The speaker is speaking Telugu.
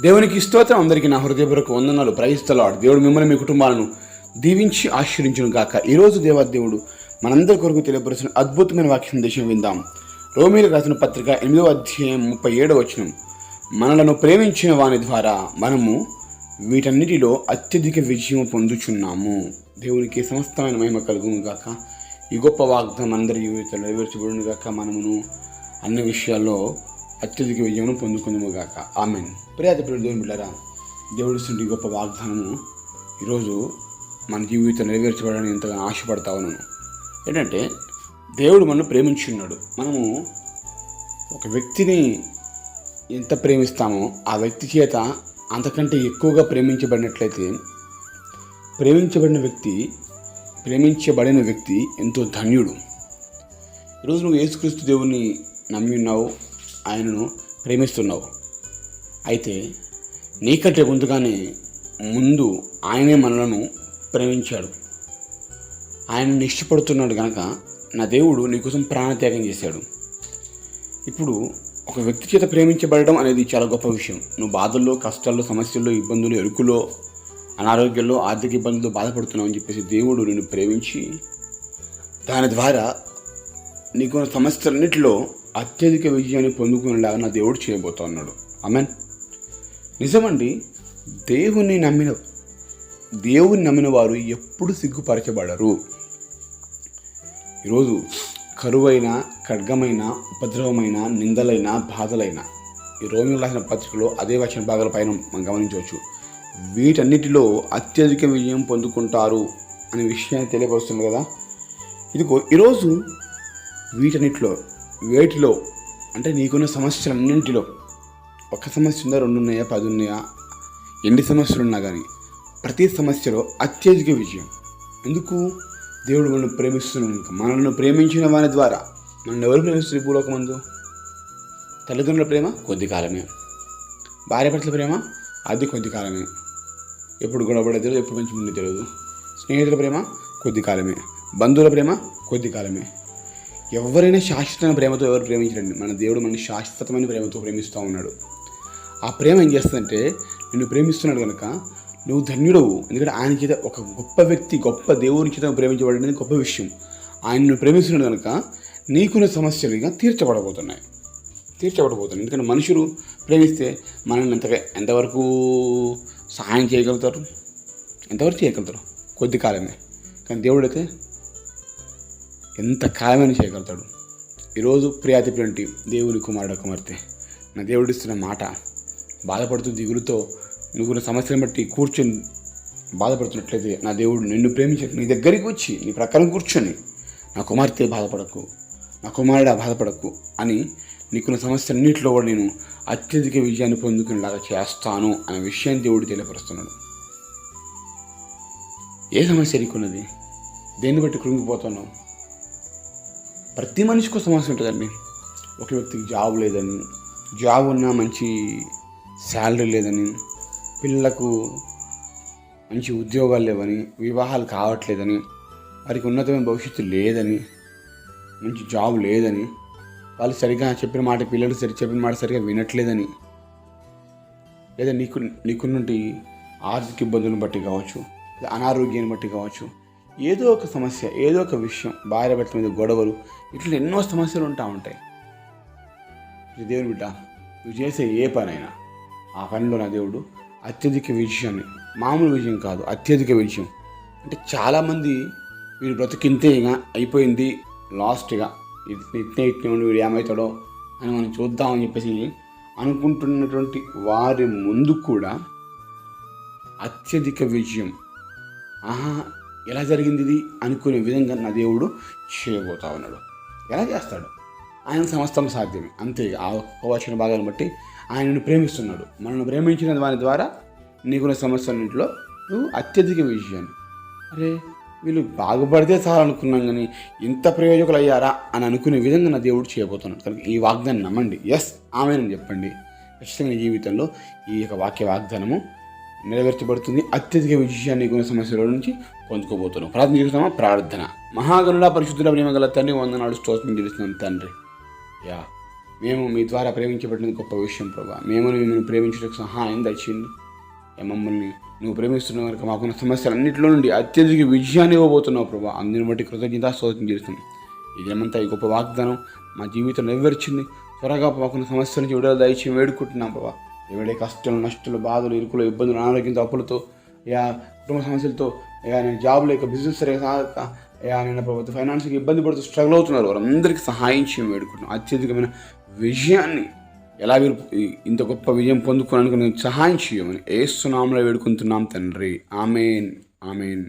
దేవునికి స్తోత్రం. అందరికీ నా హృదయపూర్వక వందనాలు. ప్రయిస్తలాడు దేవుడు మిమ్మల్ని మీ కుటుంబాలను దీవించి ఆశీర్వించును కాక ఈరోజు దేవాదేవుడు మనందరి కొరకు తెలియపరుచిన అద్భుతమైన వాక్యం దేశం విందాం. రోమిలకు రాసిన పత్రిక ఎనిమిదో అధ్యాయం ముప్పై ఏడవ వచనం. మనలను ప్రేమించిన వాని ద్వారా మనము వీటన్నిటిలో అత్యధిక విజయం పొందుచున్నాము. దేవునికి సమస్తమైన మహిమ కలుగును గాక. ఈ గొప్ప వాగ్దానం అందరి జీవితంలో నెరవేర్చబడును గాక. మనమును అన్ని విషయాల్లో అత్యధిక విజయమును పొందుకుందాముగాక ఆమెన్. ప్రియాత ప్రియ దేవుని బిడ్డారా దేవుడు ఇస్తున్న గొప్ప వాగ్దానము ఈరోజు మన జీవితం నెరవేర్చబడడానికి ఎంతగా ఆశపడతా ఉన్నాను. ఏంటంటే దేవుడు మనల్ని ప్రేమించున్నాడు. మనము ఒక వ్యక్తిని ఎంత ప్రేమిస్తామో ఆ వ్యక్తి చేత అంతకంటే ఎక్కువగా ప్రేమించబడినట్లయితే ప్రేమించబడిన వ్యక్తి ప్రేమించబడిన వ్యక్తి ఎంతో ధన్యుడు. ఈరోజు నువ్వు యేసుక్రీస్తు దేవుని నమ్మి ఉన్నావు ఆయనను ప్రేమిస్తున్నావు. అయితే నీకంటే ముందుగానే ముందు ఆయనే మనలను ప్రేమించాడు. ఆయన ఇష్టపడుతున్నాడు కనుక నా దేవుడు నీకోసం ప్రాణత్యాగం చేశాడు. ఇప్పుడు ఒక వ్యక్తి చేత ప్రేమించబడడం అనేది చాలా గొప్ప విషయం. నువ్వు బాధల్లో కష్టాల్లో సమస్యల్లో ఇబ్బందులు ఎరుకులో అనారోగ్యంలో ఆర్థిక ఇబ్బందులు బాధపడుతున్నావు అని చెప్పేసి దేవుడు నిన్ను ప్రేమించి దాని ద్వారా నీకున్న సమస్యలన్నిటిలో అత్యధిక విజయాన్ని పొందుకునేలాగా నా దేవుడు చేయబోతా ఉన్నాడు. అమెన్ నిజమండి దేవుణ్ణి నమ్మిన దేవుని నమ్మిన వారు ఎప్పుడు సిగ్గుపరచబడరు. ఈరోజు కరువైన ఖడ్గమైన ఉపద్రవమైన నిందలైన బాధలైన ఈ రోజున రాసిన పత్రికలో అదే వచ్చిన భాగాల పైన మనం గమనించవచ్చు. వీటన్నిటిలో అత్యధిక విజయం పొందుకుంటారు అనే విషయాన్ని తెలియపరుస్తుంది కదా. ఇదిగో ఈరోజు వీటన్నిటిలో వేటిలో? అంటే నీకున్న సమస్యలన్నింటిలో. ఒక సమస్య ఉందా రెండు ఉన్నాయా పది ఉన్నాయా ఎన్ని సమస్యలు ఉన్నా కానీ ప్రతి సమస్యలో అత్యధిక విజయం. ఎందుకు? దేవుడు మనల్ని ప్రేమిస్తున్నాడు మనల్ని ప్రేమించిన వారి ద్వారా. మనల్ని ఎవరు ప్రేమిస్తుంది భూలోకమందు? తల్లిదండ్రుల ప్రేమ కొద్ది కాలమే. భార్య ప్రేమ అది కొద్ది కాలమే. ఎప్పుడు గొడవపడే తెలియదు ఎప్పుడు మంచి ముందు తెలియదు స్నేహితుల ప్రేమ కొద్ది కాలమే. బంధువుల ప్రేమ కొద్ది కాలమే. ఎవరైనా శాశ్వతమైన ప్రేమతో ఎవరు ప్రేమించడండి మన దేవుడు మన శాశ్వతమైన ప్రేమతో ప్రేమిస్తూ ఉన్నాడు. ఆ ప్రేమ ఏం చేస్తుందంటే నిన్ను ప్రేమిస్తున్నాడు కనుక నువ్వు ధన్యుడవు. ఎందుకంటే ఆయన చేత ఒక గొప్ప వ్యక్తి గొప్ప దేవుని చేత ప్రేమించబడేది గొప్ప విషయం. ఆయనను ప్రేమిస్తున్నాడు కనుక నీకున్న సమస్యలు ఇక తీర్చబడబోతున్నాయి. తీర్చబడబోతున్నాయి. ఎందుకంటే మనుషులు ప్రేమిస్తే మనల్ని ఎంతగా ఎంతవరకు సహాయం చేయగలుగుతారు? ఎంతవరకు చేయగలుగుతారు? కొద్ది కాలమే. కానీ దేవుడైతే ఎంత కాలమైనా చేయగలుగుతాడు. ఈరోజు ప్రియాతి దేవుని కుమారుడు కుమార్తె. నా దేవుడు ఇస్తున్న మాట బాధపడుతూ దిగులుతో నువ్వు సమస్యను బట్టి కూర్చొని బాధపడుతున్నట్లయితే నా దేవుడు నిన్ను ప్రేమించక నీ దగ్గరికి వచ్చి నీ ప్రకారం కూర్చొని నా కుమార్తె బాధపడకు నా కుమారుడు బాధపడకు అని నీకున్న సమస్యలన్నింటిలో కూడా నేను అత్యధిక విజయాన్ని పొందుకునేలాగా చేస్తాను అనే విషయాన్ని దేవుడు తెలియపరుస్తున్నాడు. ఏ సమస్య నీకున్నది? దేన్ని బట్టి కృంగిపోతున్నావు? ప్రతి మనిషికి సమస్య ఉంటుందండి. ఒక వ్యక్తికి జాబ్ లేదని జాబ్ ఉన్నా మంచి శాలరీ లేదని పిల్లలకు మంచి ఉద్యోగాలు లేవని వివాహాలు కావట్లేదని వారికి ఉన్నతమైన భవిష్యత్తు లేదని మంచి జాబ్ లేదని వాళ్ళు సరిగా చెప్పిన మాట పిల్లలు సరి చెప్పిన మాట సరిగా వినట్లేదని లేదా నీకు నీకున్నటి ఆర్థిక ఇబ్బందులను బట్టి కావచ్చు లేదా అనారోగ్యాన్ని బట్టి కావచ్చు ఏదో ఒక సమస్య ఏదో ఒక విషయం భార్య భర్త మీద గొడవలు ఇట్లా ఎన్నో సమస్యలు ఉంటా ఉంటాయి. దేవుడు బిడ్డ నువ్వు చేసే ఏ పనైనా ఆ పనిలో నా దేవుడు అత్యధిక విజయాన్ని మామూలు విజయం కాదు అత్యధిక విజయం. అంటే చాలామంది వీడు బ్రతికింతే ఇక అయిపోయింది లాస్ట్గా. ఇట్నే ఇట్నే ఉండి వీడు ఏమవుతాడో అని మనం చూద్దామని చెప్పేసి అనుకుంటున్నటువంటి వారి ముందు కూడా అత్యధిక విజయం. ఆహా ఎలా జరిగింది ఇది అనుకునే విధంగా నా దేవుడు చేయబోతా ఉన్నాడు. ఎలా చేస్తాడు? ఆయన సమస్తం సాధ్యమే. అంతే ఆ వచ్చిన భాగాన్ని బట్టి ఆయనను ప్రేమిస్తున్నాడు. మనల్ని ప్రేమించిన వారి ద్వారా నీకున్న సమస్యలన్నింటిలో నువ్వు అత్యధిక విజయాన్ని. అరే వీళ్ళు బాగుపడితే చాలనుకున్నాం కానీ ఇంత ప్రయోజకులు అయ్యారా అని అనుకునే విధంగా నా దేవుడు చేయబోతున్నాడు. కనుక ఈ వాగ్దానం నమ్మండి. ఎస్ ఆమెనని చెప్పండి. ఖచ్చితంగా జీవితంలో ఈ యొక్క వాక్య వాగ్దానము నెరవేర్చబడుతుంది. అత్యధిక విజయాన్ని కొన్ని సమస్యల నుంచి పొందుకోబోతున్నాం. ప్రార్థన చేస్తున్నామా? ప్రార్థన. మహాగణుల పరిశుద్ధుల ప్రేమ గల తండ్రి వందనాడు స్తోత్రం చేస్తున్నాం తండ్రి. యా మేము మీ ద్వారా ప్రేమించబడిన గొప్ప విషయం ప్రభా. మేము మిమ్మల్ని ప్రేమించడానికి సహాయం దచ్చింది మమ్మల్ని నువ్వు ప్రేమిస్తున్న కనుక మాకున్న సమస్యలన్నింటిలో నుండి అత్యధిక విజయాన్ని ఇవ్వబోతున్నావు ప్రభా. అందుని బట్టి కృతజ్ఞత స్తోత్రం చేస్తున్నాం ఈ ఈ గొప్ప వాగ్దానం మా జీవితం నెరవేర్చింది. త్వరగా మాకున్న సమస్యల నుంచి విడుదల దయచేసి వేడుకుంటున్నాం ప్రభా. ఎవడే కష్టాలు నష్టాలు బాధలు ఇరుకులు ఇబ్బందులు అనారోగ్యంతో అప్పులతో యా కుటుంబ సమస్యలతో యా నేను జాబ్ లేక బిజినెస్ సరిగా యా నేను ప్రభుత్వ ఫైనాన్స్కి ఇబ్బంది పడుతూ స్ట్రగుల్ అవుతున్నారు. వారందరికీ సహాయం చేయడం వేడుకుంటున్నాను. అత్యధికమైన విజయాన్ని ఎలా వీరు ఇంత గొప్ప విజయం పొందుకోవడానికి నేను సహాయం చేయమని ఏసునామలో వేడుకుంటున్నాం తండ్రి. ఆమెన్. ఆమెన్.